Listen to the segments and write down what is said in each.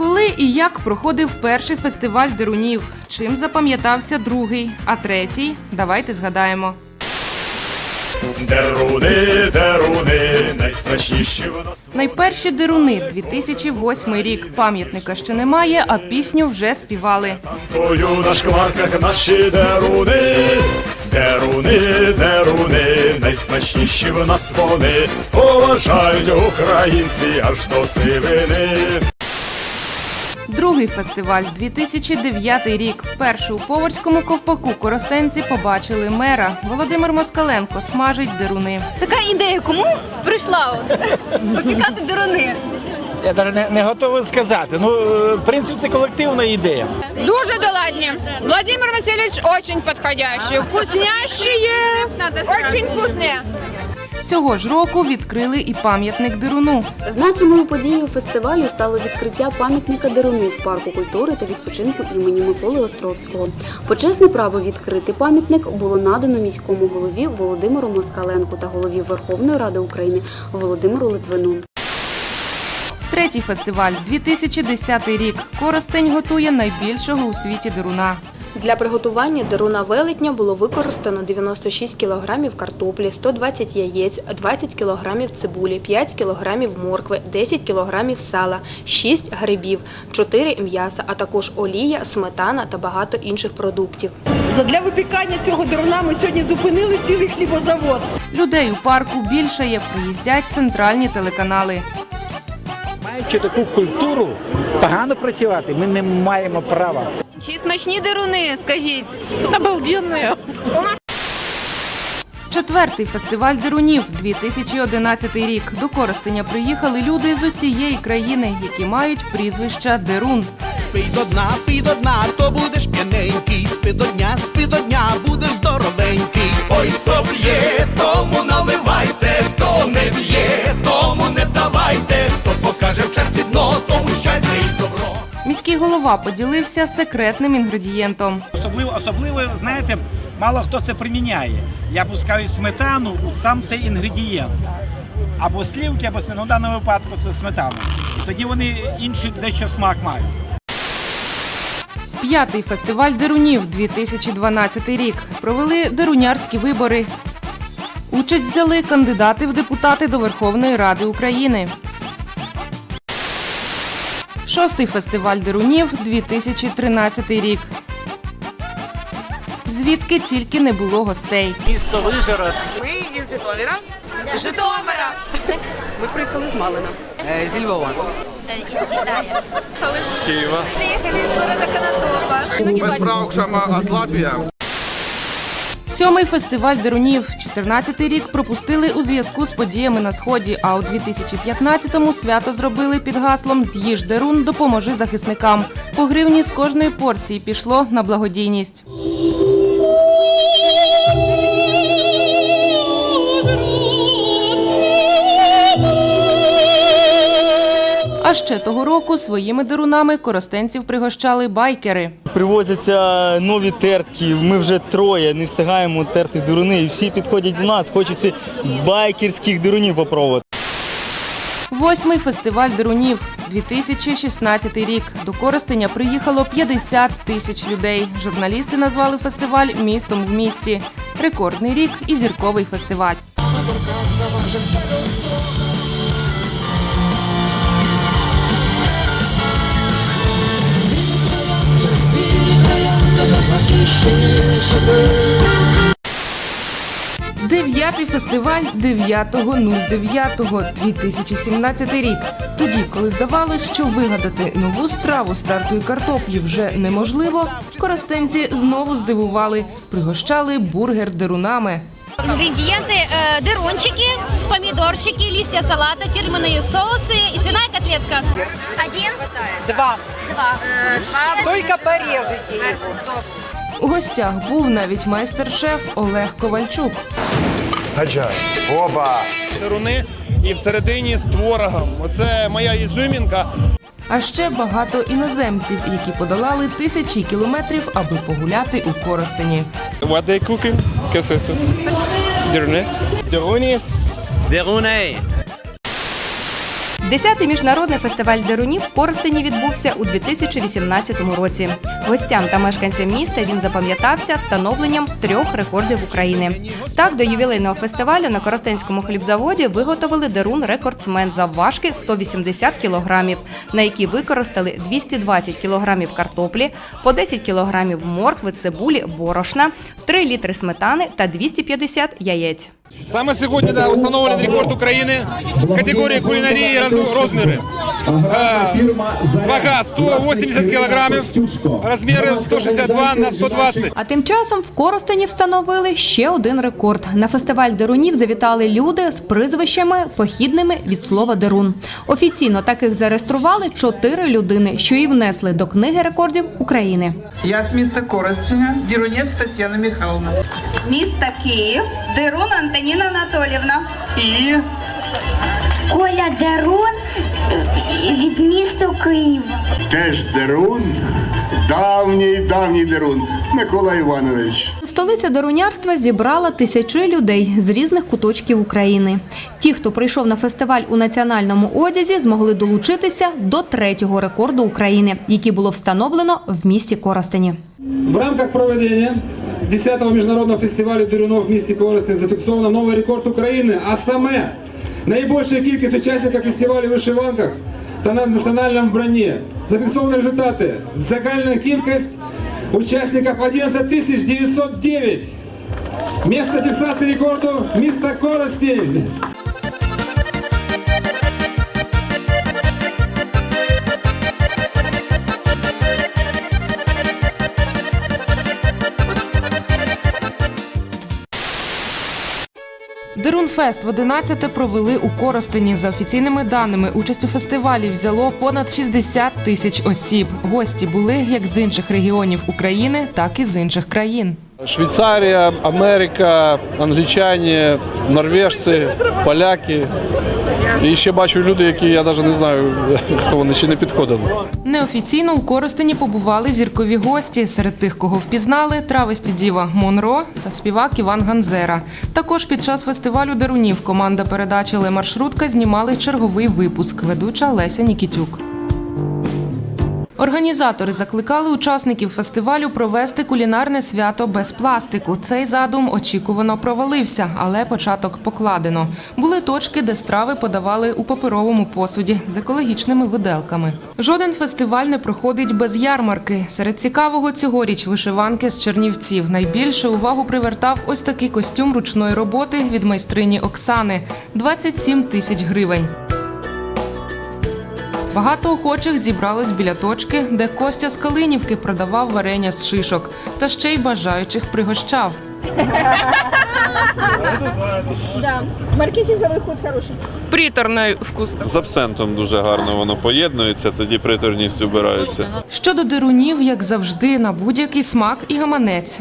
Коли і як проходив перший фестиваль дерунів? Чим запам'ятався другий, а третій? Давайте згадаємо. Деруни, деруни, найсмачніші в нас. Найперші деруни 2008 рік. Пам'ятника ще немає, а пісню вже співали. Танкою на шкварках наші деруни. Деруни, деруни, найсмачніші в нас вони. Поважають українці аж до сивини. Другий фестиваль 2009 рік. Вперше у Поварському ковпаку коростенці побачили мера. Володимир Москаленко смажить деруни. Така ідея кому прийшла от? попікати деруни. Я навіть не, не готовий сказати. Ну, е, в принципі, це колективна ідея. Дуже доладні. Владимир Васильевич очень подходящий. Вкуснящие. Очень вкусные. Цього ж року відкрили і пам'ятник деруну. Значимою подією фестивалю стало відкриття пам'ятника Деруну в парку культури та відпочинку імені Миколи Островського. Почесне право відкрити пам'ятник було надано міському голові Володимиру Москаленку та голові Верховної Ради України Володимиру Литвину. Третій фестиваль 2010 рік. Коростень готує найбільшого у світі деруна. Для приготування деруна велетня було використано 96 кг картоплі, 120 яєць, 20 кг цибулі, 5 кг моркви, 10 кг сала, 6 грибів, 4 м'яса, а також олія, сметана та багато інших продуктів. Задля випікання цього деруна ми сьогодні зупинили цілий хлібозавод. Людей у парку більшає, приїздять центральні телеканали. Маючи таку культуру, погано працювати ми не маємо права. Чи смачні деруни, скажіть? Обалденне. Четвертий фестиваль дерунів 2011 рік. До Коростеня приїхали люди з усієї країни, які мають прізвища Дерун. Пий до дна, пий до дна, то будеш п'яненький, спи до дня, спи до дня, будеш здоровенький. Ой, хто п'є, Міський голова поділився секретним інгредієнтом. Особливо, особливо, знаєте, мало хто це приміняє. Я пускаю сметану у сам цей інгредієнт. Або слівки, або сметана. Ну, в даному випадку це сметана. І тоді вони інший дещо смак мають. П'ятий фестиваль дерунів 2012 рік. Провели дерунярські вибори. Участь взяли кандидати в депутати до Верховної Ради України. Шостий фестиваль дерунів 2013 рік. Звідки тільки не було гостей. Місто Вижгород. Зі Львова. Приїхали з города Канатопа. Без правок, а Латвія. Сьомий фестиваль дерунів 14 рік пропустили у зв'язку з подіями на сході. А у 2015-му свято зробили під гаслом З'їж дерун, допоможи захисникам. По гривні з кожної порції пішло на благодійність. А ще того року своїми дерунами коростенців пригощали байкери. Привозяться нові тертки. Ми вже троє не встигаємо терти деруни. І всі підходять до нас, хочуть ці байкерських дерунів попробувати. Восьмий фестиваль дерунів 2016 рік. До Коростеня приїхало 50 тисяч людей. Журналісти назвали фестиваль містом в місті. Рекордний рік і зірковий фестиваль. Дев'ятий фестиваль 9.09.2017 рік. Тоді, коли здавалось, що вигадати нову страву з тартої картоплі вже неможливо, коростенці знову здивували, пригощали бургер дерунами. Інгредієнти е, дерунчики, помідорчики, листя салата, фірменні соуси і свиная котлетка. Один? Два. Два. Только порежете его. У гостях був навіть майстер-шеф Олег Ковальчук. Хаджай. Оба. деруни і всередині з творогом. Оце моя ізюмінка. А ще багато іноземців, які подолали тисячі кілометрів, аби погуляти у Коростені. What they cooking? ¿Qué es esto? Деруни. Десятий міжнародний фестиваль дерунів в Коростені відбувся у 2018 році. Гостям та мешканцям міста він запам'ятався встановленням трьох рекордів України. Так, до ювілейного фестивалю на Коростенському хлібзаводі виготовили дерун рекордсмен завважки 180 кілограмів, на які використали 220 кілограмів картоплі, по 10 кілограмів моркви, цибулі, борошна, 3 літри сметани та 250 яєць. Саме сьогодні да, встановлений рекорд України з категорії кулінарії роз- розміри. Е, Вага 180 кілограмів, розміри 162 на 120. А тим часом в Коростені встановили ще один рекорд. На фестиваль дерунів завітали люди з прізвищами похідними від слова дерун. Офіційно таких зареєстрували чотири людини, що і внесли до книги рекордів України. Я з міста Коростеня, Дірунець Тетяна Михайловна. Міста Київ, Дерун Антоніна Анатолівна. І Коля Дерун від міста Києва. Теж Дерун, давній давній Дерун, Микола Іванович. Столиця дерунярства зібрала тисячі людей з різних куточків України. Ті, хто прийшов на фестиваль у національному одязі, змогли долучитися до третього рекорду України, який було встановлено в місті Коростені. В рамках проведення 10-го міжнародного фестивалю дурюнов в місті Коростень зафіксовано новий рекорд України, а саме найбільша кількість учасників фестивалю в вишиванках та на національному вбранні. Зафіксовані результати. Загальна кількість учасників 11 909. Місце фіксації рекорду міста Коростень. Дерунфест в 11 провели у Коростені. За офіційними даними, участь у фестивалі взяло понад 60 тисяч осіб. Гості були як з інших регіонів України, так і з інших країн. Швейцарія, Америка, англічані, норвежці, поляки. І ще бачу люди, які я навіть не знаю, хто вони ще не підходили. Неофіційно у Коростені побували зіркові гості. Серед тих, кого впізнали, травесті діва Монро та співак Іван Ганзера. Також під час фестивалю Дерунів команда передачі «Ле маршрутка знімали черговий випуск. Ведуча Леся Нікітюк. Організатори закликали учасників фестивалю провести кулінарне свято без пластику. Цей задум очікувано провалився, але початок покладено. Були точки, де страви подавали у паперовому посуді з екологічними виделками. Жоден фестиваль не проходить без ярмарки. Серед цікавого цьогоріч вишиванки з Чернівців. Найбільше увагу привертав ось такий костюм ручної роботи від майстрині Оксани 27 тисяч гривень. Багато охочих зібралось біля точки, де Костя з Калинівки продавав варення з шишок, та ще й бажаючих пригощав. Приторний вкус. З абсентом дуже гарно воно поєднується, тоді приторність убирається. Щодо дирунів, як завжди, на будь-який смак і гаманець.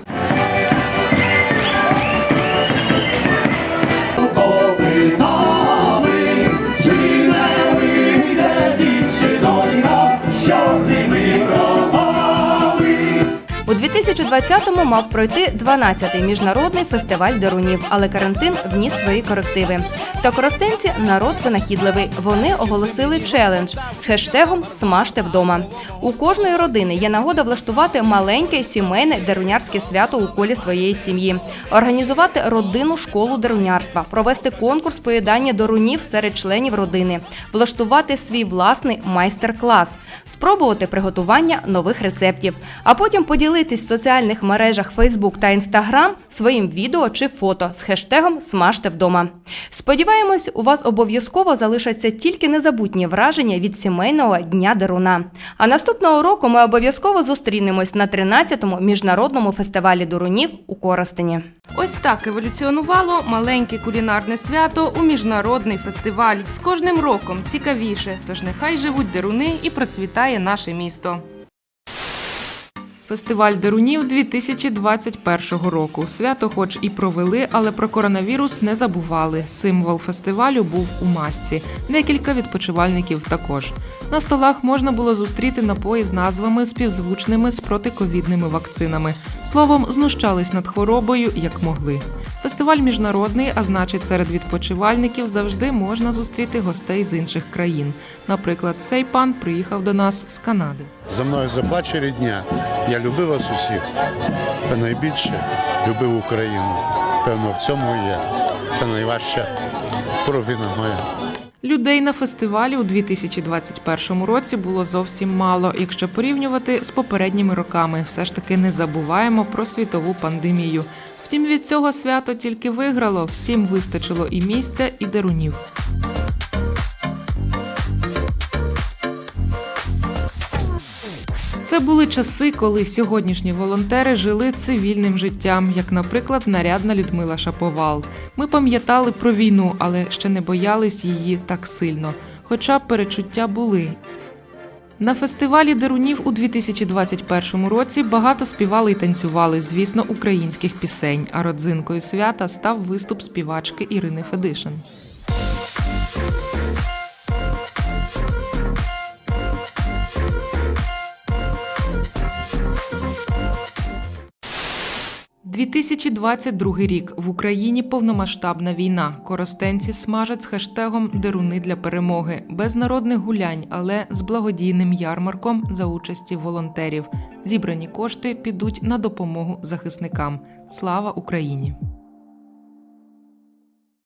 У 2020-му мав пройти 12-й міжнародний фестиваль дерунів, але карантин вніс свої корективи. Та коростенці народ винахідливий. Вони оголосили челендж з хештегом Смажте вдома. У кожної родини є нагода влаштувати маленьке сімейне дерунярське свято у колі своєї сім'ї, організувати родинну школу дерунярства, провести конкурс поїдання дерунів серед членів родини, влаштувати свій власний майстер-клас, спробувати приготування нових рецептів, а потім поділитись в соціальних мережах Facebook та Instagram своїм відео чи фото з хештегом Смажте вдома. Сподіваємось, у вас обов'язково залишаться тільки незабутні враження від сімейного дня Деруна. А наступного року ми обов'язково зустрінемось на 13-му міжнародному фестивалі дурунів у Коростені. Ось так еволюціонувало маленьке кулінарне свято у міжнародний фестиваль. З кожним роком цікавіше. Тож нехай живуть деруни і процвітає наше місто. Фестиваль Дерунів 2021 року. Свято, хоч і провели, але про коронавірус не забували. Символ фестивалю був у масці. Декілька відпочивальників також. На столах можна було зустріти напої з назвами співзвучними з протиковідними вакцинами. Словом, знущались над хворобою як могли. Фестиваль міжнародний, а значить, серед відпочивальників завжди можна зустріти гостей з інших країн. Наприклад, цей пан приїхав до нас з Канади. За мною заплаче рідня. Я любив вас усіх. Та найбільше любив Україну. Певно, в цьому є та найважча провина моя. Людей на фестивалі у 2021 році було зовсім мало. Якщо порівнювати з попередніми роками, все ж таки не забуваємо про світову пандемію. Втім, від цього свято тільки виграло, всім вистачило і місця, і дарунів. Були часи, коли сьогоднішні волонтери жили цивільним життям, як, наприклад, нарядна Людмила Шаповал. Ми пам'ятали про війну, але ще не боялись її так сильно. Хоча перечуття були. На фестивалі Дерунів у 2021 році багато співали і танцювали, звісно, українських пісень. А родзинкою свята став виступ співачки Ірини Федишин. – 2022 рік в Україні повномасштабна війна. Коростенці смажать з хештегом Деруни для перемоги без народних гулянь, але з благодійним ярмарком за участі волонтерів. Зібрані кошти підуть на допомогу захисникам. Слава Україні!